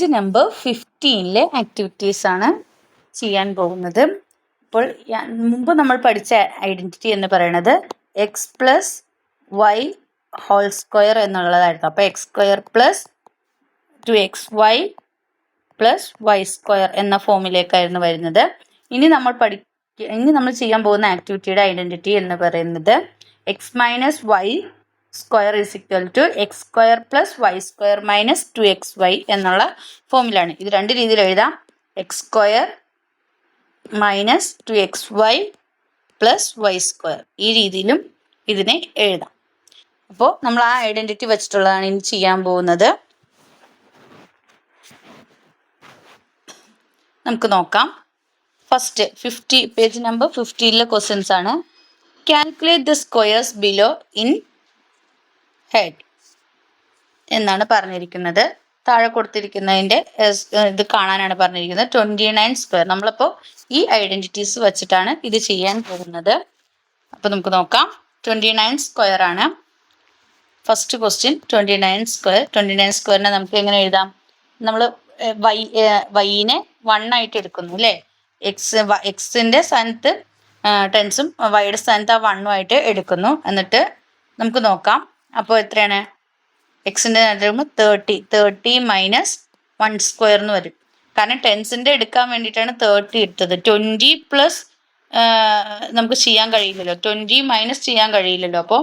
Page number ഫിഫ്റ്റീനിലെ ആണ് ചെയ്യാൻ പോകുന്നത്. ഇപ്പോൾ മുമ്പ് നമ്മൾ പഠിച്ച ഐഡന്റിറ്റി എന്ന് പറയുന്നത് X plus Y whole square എന്നുള്ളതായിരുന്നു. അപ്പോൾ X square plus two X Y plus Y square എന്ന ഫോമിലേക്കായിരുന്നു വരുന്നത്. ഇനി നമ്മൾ പഠി ഇനി നമ്മൾ ചെയ്യാൻ പോകുന്ന ആക്ടിവിറ്റിയുടെ ഐഡന്റിറ്റി എന്ന് പറയുന്നത് X minus Y square is equal to X square plus Y square minus two X Y എന്നുള്ള ഫോമിലാണ്. ഇത് രണ്ട് രീതിയിൽ എഴുതാം. X square minus two X Y plus Y square. ഈ രീതിയിലും ഇതിനെ എഴുതാം. അപ്പോൾ നമ്മൾ ആ ഐഡന്റിറ്റി വെച്ചിട്ടുള്ളതാണ് ഇനി ചെയ്യാൻ പോകുന്നത്. നമുക്ക് നോക്കാം. ഫസ്റ്റ് ഫിഫ്റ്റി പേജ് നമ്പർ ഫിഫ്റ്റിയിലെ ക്വസ്റ്റ്യൻസ് ആണ് calculate the squares below in head എന്നാണ് പറഞ്ഞിരിക്കുന്നത്. താഴെ കൊടുത്തിരിക്കുന്നതിന്റെ ഇത് കാണാനാണ് പറഞ്ഞിരിക്കുന്നത്. ട്വന്റി നയൻ സ്ക്വയർ നമ്മളിപ്പോൾ ഈ ഐഡന്റിറ്റീസ് വെച്ചിട്ടാണ് ഇത് ചെയ്യാൻ പോകുന്നത്. അപ്പോൾ നമുക്ക് നോക്കാം. ട്വന്റി നയൻ സ്ക്വയർ ആണ്. First question twenty nine square twenty nine സ്ക്വയറിനെ നമുക്ക് എങ്ങനെ എഴുതാം? നമ്മൾ വൈ വൈനെ വൺ ആയിട്ട് എടുക്കുന്നു അല്ലേ? എക്സ് എക്സിന്റെ സ്ഥാനത്ത് ടെൻസും വൈയുടെ സ്ഥാനത്ത് ആ വണ്ണും ആയിട്ട് എടുക്കുന്നു. എന്നിട്ട് നമുക്ക് നോക്കാം. അപ്പോൾ എത്രയാണ്? എക്സിന്റെ വരുമ്പോൾ thirty thirty minus one square എന്ന് വരും. കാരണം ടെൻസിന്റെ എടുക്കാൻ വേണ്ടിയിട്ടാണ് തേർട്ടി എടുത്തത് ട്വന്റി പ്ലസ് നമുക്ക് ചെയ്യാൻ കഴിയില്ലല്ലോ. ട്വന്റി മൈനസ് ചെയ്യാൻ കഴിയില്ലല്ലോ. അപ്പോൾ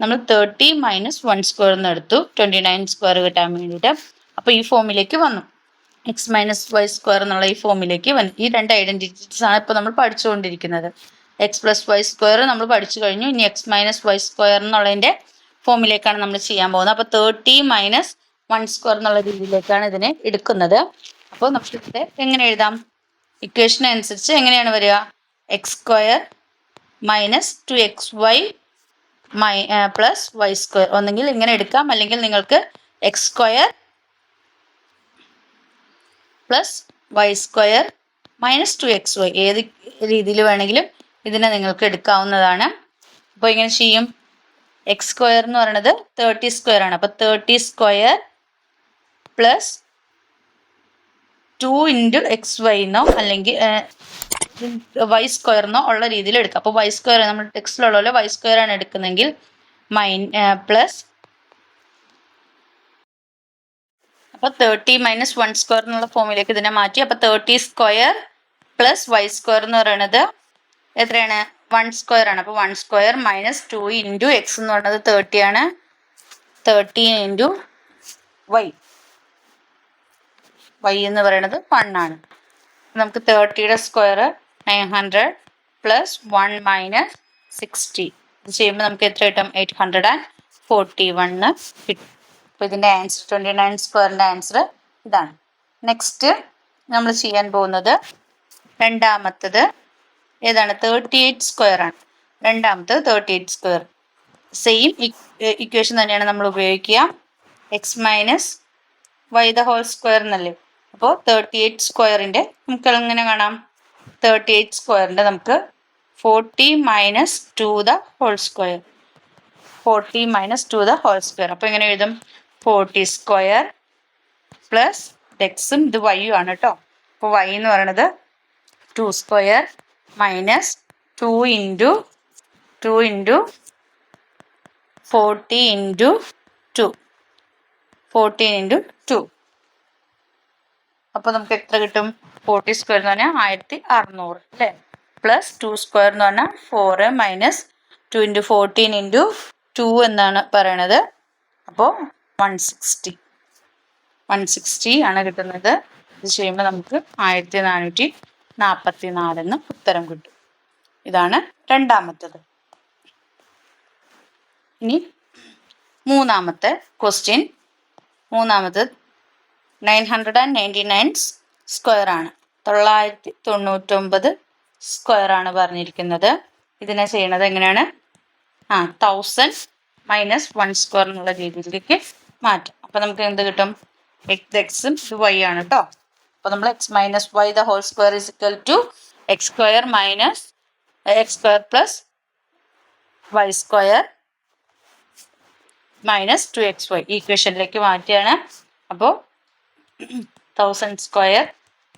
നമ്മൾ തേർട്ടി മൈനസ് വൺ സ്ക്വയർ എന്ന് എടുത്തു. ട്വന്റി നയൻ സ്ക്വയർ കിട്ടാൻ വേണ്ടിയിട്ട്. അപ്പോൾ ഈ ഫോമിലേക്ക് വന്നു. എക്സ് മൈനസ് വൈ സ്ക്വയർ എന്നുള്ള ഈ ഫോമിലേക്ക് വന്നു. ഈ രണ്ട് ഐഡന്റിറ്റീസ് ആണ് ഇപ്പോൾ നമ്മൾ പഠിച്ചുകൊണ്ടിരിക്കുന്നത്. എക്സ് പ്ലസ് വൈ സ്ക്വയർ നമ്മൾ പഠിച്ചു കഴിഞ്ഞു. ഇനി എക്സ് മൈനസ് വൈ സ്ക്വയർ എന്നുള്ളതിന്റെ ഫോമിലേക്കാണ് നമ്മൾ ചെയ്യാൻ പോകുന്നത്. അപ്പോൾ തേർട്ടി മൈനസ് വൺ സ്ക്വയർ എന്നുള്ള രീതിയിലേക്കാണ് ഇതിനെ എടുക്കുന്നത്. അപ്പോൾ ഇവിടെ എങ്ങനെ എഴുതാം? ഇക്വേഷൻ അനുസരിച്ച് എങ്ങനെയാണ് വരിക? X square minus two X Y my plus Y square ഒന്നെങ്കിൽ ഇങ്ങനെ എടുക്കാം. അല്ലെങ്കിൽ നിങ്ങൾക്ക് X square plus Y square minus two X Y ഏത് രീതിയിൽ വേണമെങ്കിലും ഇതിനെ നിങ്ങൾക്ക് എടുക്കാവുന്നതാണ്. അപ്പോൾ ഇങ്ങനെ ചെയ്യും. എക്സ് സ്ക്വയർ എന്ന് പറയുന്നത് തേർട്ടി സ്ക്വയർ ആണ്. അപ്പോൾ thirty square plus two into X Y എന്നോ അല്ലെങ്കിൽ വൈ സ്ക്വയർ എന്നോ ഉള്ള രീതിയിൽ എടുക്കാം. അപ്പോൾ വൈ സ്ക്വയർ നമ്മൾ ടെക്സ്റ്റിലുള്ള പോലെ വൈ സ്ക്വയർ ആണ് എടുക്കുന്നതെങ്കിൽ മൈൻ പ്ലസ് അപ്പോൾ തേർട്ടി മൈനസ് വൺ സ്ക്വയർ എന്നുള്ള ഫോമിലേക്ക് ഇതിനെ മാറ്റി. അപ്പോൾ thirty square plus Y square എന്ന് പറയുന്നത് എത്രയാണ്? വൺ സ്ക്വയർ ആണ്. അപ്പോൾ one square minus two into X എന്ന് പറയുന്നത് തേർട്ടി ആണ്. തേർട്ടി ഇന്റു വൈ വൈ എന്ന് പറയുന്നത് വൺ ആണ്. നമുക്ക് തേർട്ടിയുടെ square nine hundred plus one minus sixty ഇത് ചെയ്യുമ്പോൾ നമുക്ക് എത്ര കിട്ടും? Eight hundred and forty one കിട്ടും. അപ്പോൾ ഇതിന്റെ ആൻസർ ട്വന്റി നയൻ സ്ക്വയറിന്റെ ആൻസർ ഇതാണ്. നെക്സ്റ്റ് നമ്മൾ ചെയ്യാൻ പോകുന്നത് രണ്ടാമത്തത് ഏതാണ്? തേർട്ടി എയ്റ്റ് സ്ക്വയർ ആണ്. രണ്ടാമത്തെ thirty eight square same equation തന്നെയാണ് നമ്മൾ ഉപയോഗിക്കുക. X minus y the whole square എന്നല്ലേ? അപ്പോൾ തേർട്ടി എയ്റ്റ് സ്ക്വയറിന്റെ നമുക്ക് എങ്ങനെ കാണാം? തേർട്ടി എയ്റ്റ് സ്ക്വയറിന്റെ നമുക്ക് forty minus two the whole square forty minus two the whole square അപ്പോൾ എങ്ങനെ എഴുതും? ഫോർട്ടി സ്ക്വയർ പ്ലസ് എക്സും ഇത് വൈ ആണ് കേട്ടോ. അപ്പോൾ വൈ എന്ന് പറയണത് two square minus two into two into forty into two. Fourteen into two. അപ്പോൾ നമുക്ക് എത്ര കിട്ടും? ഫോർട്ടി സ്ക്വയർ എന്ന് പറഞ്ഞാൽ ആയിരത്തി അറുന്നൂറ് അല്ലേ? പ്ലസ് ടു സ്ക്വയർ എന്ന് പറഞ്ഞാൽ four minus two into fourteen into two എന്നാണ് പറയണത്. അപ്പോൾ വൺ സിക്സ്റ്റി. വൺ സിക്സ്റ്റി ആണ് കിട്ടുന്നത്. ഇത് ചെയ്യുമ്പോൾ നമുക്ക് ആയിരത്തി നാനൂറ്റി നാൽപ്പത്തി നാലെന്ന് ഉത്തരം കിട്ടും. ഇതാണ് രണ്ടാമത്തത്. ഇനി മൂന്നാമത്തെ ക്വസ്റ്റ്യൻ മൂന്നാമത്തത് nine hundred and ninety nine square ആണ്. തൊള്ളായിരത്തി തൊണ്ണൂറ്റൊമ്പത് സ്ക്വയർ ആണ് പറഞ്ഞിരിക്കുന്നത്. ഇതിനെ ചെയ്യണത് എങ്ങനെയാണ്? ആ തൗസൻഡ് മൈനസ് വൺ സ്ക്വയർ എന്നുള്ള രീതിയിലേക്ക് മാറ്റും. അപ്പം നമുക്ക് എന്ത് കിട്ടും? എക്സ് എക്സും വൈ ആണ് കേട്ടോ അപ്പോൾ നമ്മൾ x minus y the whole square is equal to x square minus x square plus y square minus two x y ഈക്വേഷനിലേക്ക് മാറ്റിയാണ്. അപ്പോൾ thousand square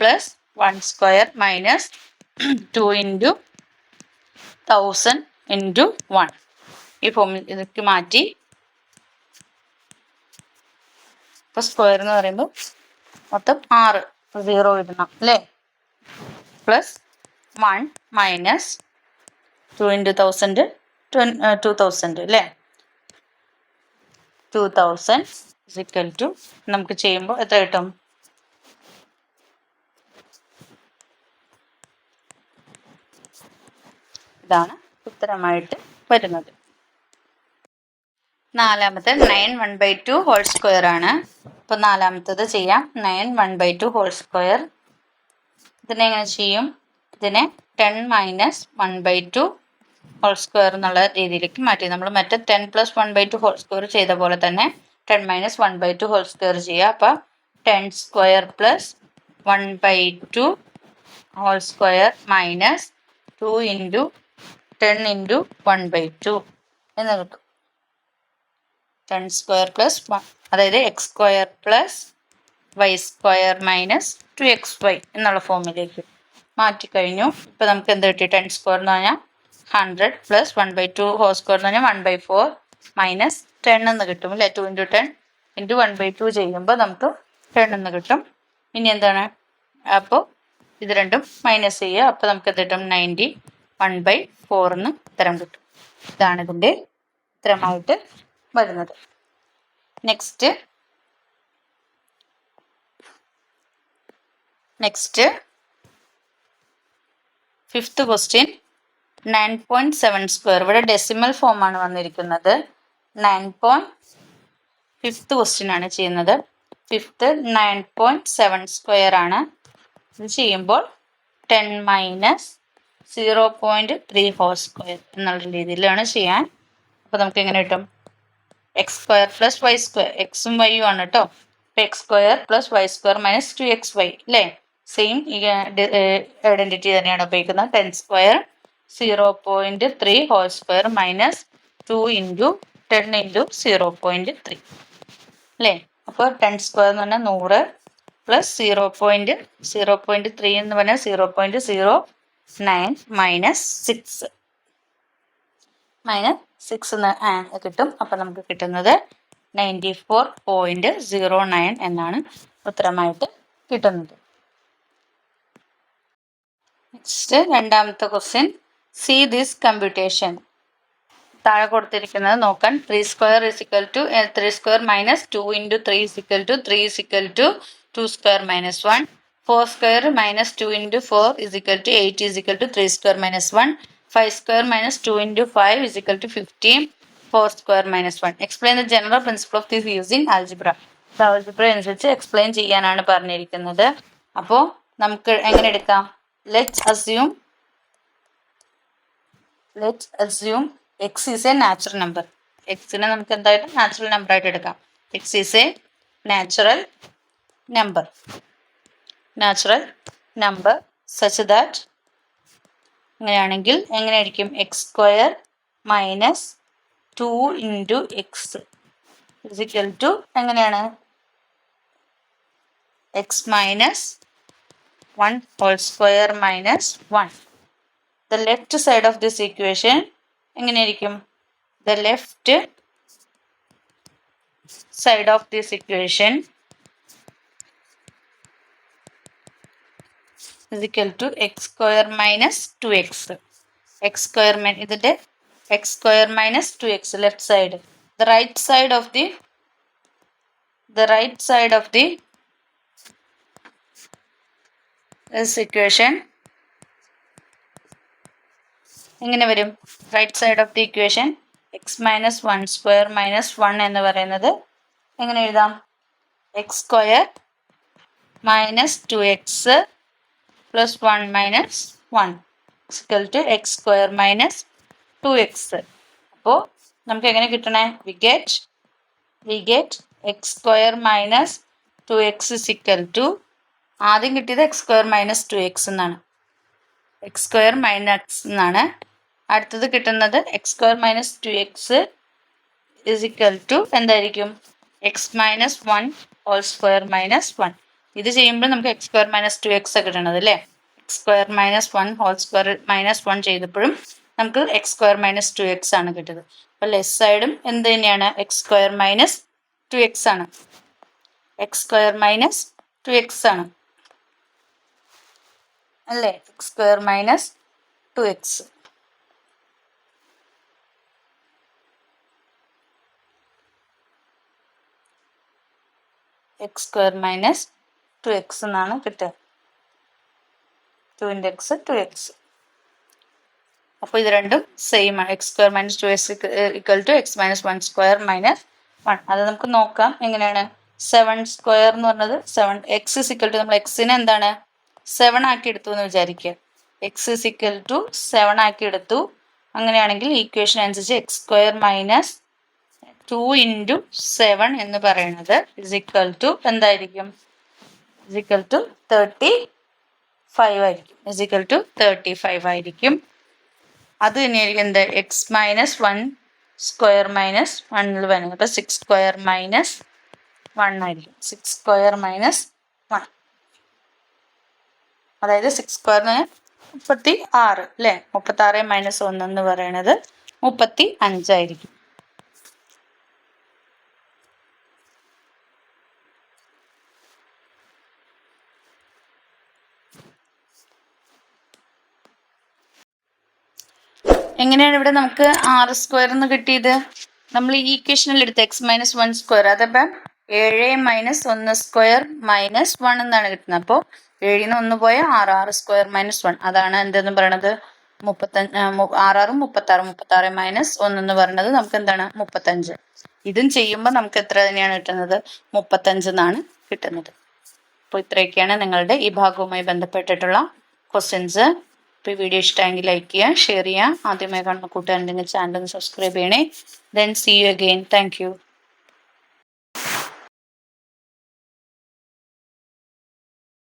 plus one square minus two into thousand into one ഈ ഫോമിൽ ഇതൊക്കെ മാറ്റി. ഇപ്പോൾ square എന്ന് പറയുമ്പോൾ മൊത്തം ആറ്. സീറോ ഇടണം അല്ലേ? Plus one minus two into thousand two thousand അല്ലേ? Two thousand is equal to നമുക്ക് ചെയ്യുമ്പോൾ എത്ര കിട്ടും? ഇതാണ് ഉത്തരമായിട്ട് വരുന്നത്. നാലാമത്തെ nine one by two whole square ആണ്. അപ്പോൾ നാലാമത്തത് ചെയ്യാം. Nine one by two whole square ഇതിനെ എങ്ങനെ ചെയ്യും? ഇതിനെ ten minus one by two whole square എന്നുള്ള രീതിയിലേക്ക് മാറ്റി. നമ്മൾ മറ്റേ ten plus one by two whole square ചെയ്ത പോലെ തന്നെ ten minus one by two whole square ചെയ്യുക അപ്പോൾ ten square plus one by two whole square minus two into ten into one by two എന്ന് കിട്ടും. ടെൻ സ്ക്വയർ പ്ലസ് വൺ അതായത് x square plus y square minus two x y എന്നുള്ള ഫോമിലേക്ക് മാറ്റിക്കഴിഞ്ഞു ഇപ്പോൾ നമുക്ക് എന്ത് കിട്ടി? ടെൻ സ്ക്വയർ എന്ന് പറഞ്ഞാൽ hundred plus one by two whole square എന്ന് പറഞ്ഞാൽ one by four minus ten എന്ന് കിട്ടും അല്ലേ? Two into ten into one by two ചെയ്യുമ്പോൾ നമുക്ക് ടെൻ എന്ന് കിട്ടും. ഇനി എന്താണ്? അപ്പോൾ ഇത് രണ്ടും മൈനസ് ചെയ്യുക. അപ്പോൾ നമുക്ക് എന്ത് കിട്ടും? നയന്റി വൺ ബൈ ഫോർ എന്ന് ഉത്തരം കിട്ടും. ഇതാണ് ഇതിന്റെ ഉത്തരമായിട്ട് വരുന്നത്. Next next fifth question nine point seven square ഇവിടെ ഡെസിമൽ ഫോമാണ് വന്നിരിക്കുന്നത്. നയൻ പോയിന്റ് ഫിഫ്ത്ത് ക്വസ്റ്റ്യൻ ആണ് ചെയ്യുന്നത്. Fifth nine point seven square ആണ്. ഇത് ചെയ്യുമ്പോൾ ten minus zero point three four square എന്നുള്ള രീതിയിലാണ് ചെയ്യാൻ. അപ്പോൾ നമുക്ക് എങ്ങനെ കിട്ടും? X square plus y square എക്സും വൈയും ആണ് കേട്ടോ അപ്പോൾ x square plus y square minus two x y അല്ലേ സെയിം ഐഡന്റിറ്റി തന്നെയാണ് ഉപയോഗിക്കുന്നത്. Ten square zero point three whole square minus two into ten into zero point three അല്ലേ അപ്പോൾ ടെൻ സ്ക്വയർ എന്ന് പറഞ്ഞാൽ നൂറ് plus zero point zero point three എന്ന് പറഞ്ഞാൽ zero point zero nine minus six minus six എന്ന് കിട്ടും. അപ്പം നമുക്ക് കിട്ടുന്നത് ninety four point zero nine എന്നാണ് ഉത്തരമായിട്ട് കിട്ടുന്നത്. നെക്സ്റ്റ് രണ്ടാമത്തെ ക്വസ്റ്റ്യൻ സി ദിസ് കമ്പ്യൂട്ടേഷൻ താഴെ കൊടുത്തിരിക്കുന്നത് നോക്കാൻ. Three square is equal to three square minus two into three is equal to three is equal to two square minus one four square minus two into four is equal to eight is equal to three square minus one five square minus two into five is equal to fifteen four square minus one explain the general principle of this using algebra algebra അനുസരിച്ച് explain ചെയ്യാനാണ് പറഞ്ഞിരിക്കുന്നത്. അപ്പോൾ നമുക്ക് എങ്ങനെ എടുക്കാം? Let assume let assume x is a natural number എക്സിനെ നമുക്ക് എന്തായാലും natural number ആയിട്ട് എടുക്കാം. X is a natural number natural number such that അങ്ങനെയാണെങ്കിൽ എങ്ങനെയായിരിക്കും? X square minus two into x is equal to എങ്ങനെയാണ്? X minus one whole square minus one the left side of this equation എങ്ങനെയായിരിക്കും? The left side of this equation is equal to x square minus two x x square ഇതിന്റെ x square minus two x left side the right side of the the right side of the equation എങ്ങനെ വരും. Right side of the equation x minus one square minus one എന്ന് പറയുന്നത് എങ്ങനെ എഴുതാം? X square minus two x plus one minus one equal to x square minus two x അപ്പോൾ നമുക്ക് എങ്ങനെ കിട്ടണേ? We get we get x square minus two x equal to ആദ്യം കിട്ടിയത് x square minus two x എന്നാണ്. X square minus എന്നാണ്. അടുത്തത് കിട്ടുന്നത് x square minus two x is equal to എന്തായിരിക്കും? X minus one whole square minus one ഇത് ചെയ്യുമ്പോൾ നമുക്ക് x square minus two x കിട്ടണത് അല്ലേ? X square minus one whole square minus one ചെയ്തപ്പോഴും നമുക്ക് x square minus two x ആണ് കിട്ടുന്നത്. അപ്പോൾ ലെസ് സൈഡും എന്ത് തന്നെയാണ്? X square minus two x ആണ്. X square minus two x ആണ്. അല്ലേ? X square minus two x x square minus two x എന്നാണ് കിട്ടുക. Two into x two x അപ്പോൾ ഇത് രണ്ടും സെയിം ആണ്. X square minus two x equal to x minus one square minus one അത് നമുക്ക് നോക്കാം എങ്ങനെയാണ്. സെവൻ സ്ക്വയർ എന്ന് പറഞ്ഞത് seven x is equal to നമ്മൾ എക്സിനെ എന്താണ്? സെവൻ ആക്കി എടുത്തു എന്ന് വിചാരിക്കുക. X is equal to seven ആക്കി എടുത്തു. അങ്ങനെയാണെങ്കിൽ ഈക്വേഷൻ അനുസരിച്ച് x square minus two into seven എന്ന് പറയുന്നത് ഇസ് ഇക്വൽ ടു എന്തായിരിക്കും? Is equal to thirty five ആയിരിക്കും. Is equal to thirty five ആയിരിക്കും. അത് തന്നെയായിരിക്കും എന്ത്? X minus one square minus വണ്ണിൽ വരുന്നത്. അപ്പോൾ സിക്സ് സ്ക്വയർ മൈനസ് വൺ ആയിരിക്കും. സിക്സ് സ്ക്വയർ മൈനസ് വൺ അതായത് സിക്സ് സ്ക്വയറിന് മുപ്പത്തി ആറ് അല്ലേ? മുപ്പത്തി ആറ് മൈനസ് ഒന്ന് എന്ന് പറയുന്നത് മുപ്പത്തി അഞ്ചായിരിക്കും എങ്ങനെയാണ് ഇവിടെ നമുക്ക് ആറ് സ്ക്വയർ എന്ന് കിട്ടിയത്? നമ്മൾ ഈ ഇക്വേഷനിൽ എടുത്ത് എക്സ് മൈനസ് വൺ സ്ക്വയർ അതപ്പം ഏഴ് മൈനസ് ഒന്ന് സ്ക്വയർ മൈനസ് വൺ എന്നാണ് കിട്ടുന്നത്. അപ്പോൾ ഏഴിൽ നിന്ന് ഒന്ന് പോയ ആറ് ആറ് സ്ക്വയർ മൈനസ് വൺ അതാണ് എന്തെന്ന് പറയണത്? മുപ്പത്തഞ്ച് ആറാറും മുപ്പത്താറ് മുപ്പത്താറ് മൈനസ് ഒന്നെന്ന് പറയുന്നത് നമുക്ക് എന്താണ്? മുപ്പത്തഞ്ച്. ഇതും ചെയ്യുമ്പോൾ നമുക്ക് എത്ര തന്നെയാണ് കിട്ടുന്നത്? മുപ്പത്തഞ്ച് എന്നാണ് കിട്ടുന്നത്. അപ്പോൾ ഇത്രയൊക്കെയാണ് നിങ്ങളുടെ ഈ ഭാഗവുമായി ബന്ധപ്പെട്ടിട്ടുള്ള ക്വസ്റ്റ്യൻസ് ഇപ്പോൾ ഈ വീഡിയോ ഇഷ്ടമെങ്കിൽ ലൈക്ക് ചെയ്യുക ഷെയർ ചെയ്യുക ആദ്യമായി കാണുന്ന കൂട്ടുകാരുണ്ടെങ്കിൽ ചാനൽ ഒന്ന് സബ്സ്ക്രൈബ് ചെയ്യണേ. Then see you again thank